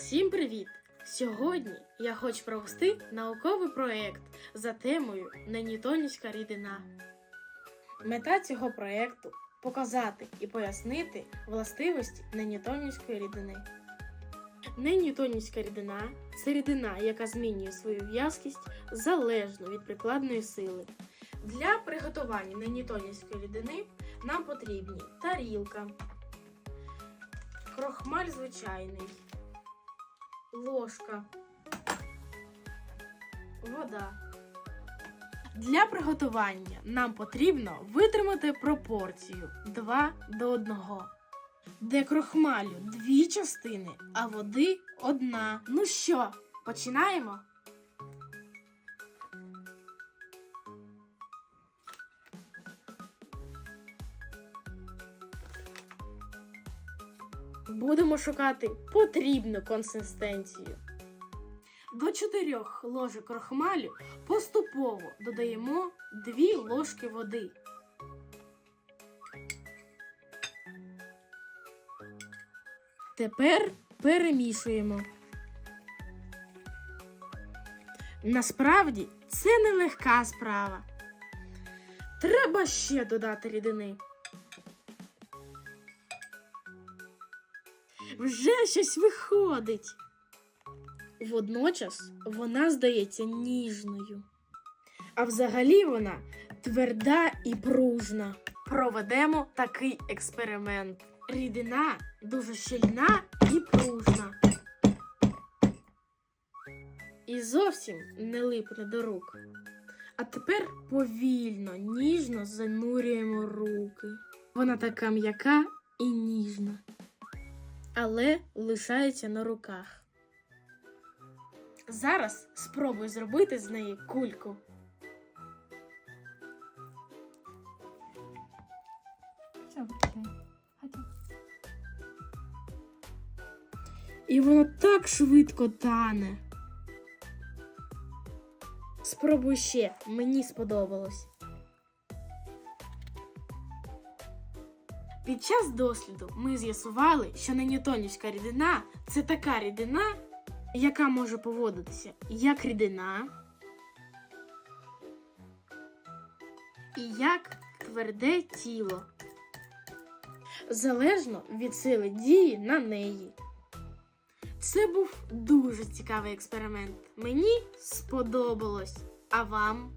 Всім привіт! Сьогодні я хочу провести науковий проєкт за темою Ненітонівська рідина. Мета цього проєкту показати і пояснити властивості ненітонівської рідини. Ненітонівська рідина це рідина, яка змінює свою в'язкість залежно від прикладної сили. Для приготування ненітонівської рідини нам потрібні тарілка, крохмаль звичайний, ложка, вода. Для приготування нам потрібно витримати пропорцію 2 до 1, де крохмалю дві частини, а води одна. Ну що, починаємо? Будемо шукати потрібну консистенцію. До 4 ложок крохмалю поступово додаємо 2 ложки води. Тепер перемішуємо. Насправді це нелегка справа. Треба ще додати рідини. Вже щось виходить. Водночас вона здається ніжною. А взагалі вона тверда і пружна. Проведемо такий експеримент. Рідина дуже щільна і пружна. І зовсім не липне до рук. А тепер повільно, ніжно занурюємо руки. Вона така м'яка і ніжна, але лишається на руках. Зараз спробуй зробити з неї кульку. І воно так швидко тане. Спробуй ще, мені сподобалось. Під час досліду ми з'ясували, що неньютонівська рідина це така рідина, яка може поводитися як рідина і як тверде тіло, залежно від сили дії на неї. Це був дуже цікавий експеримент. Мені сподобалось. А вам?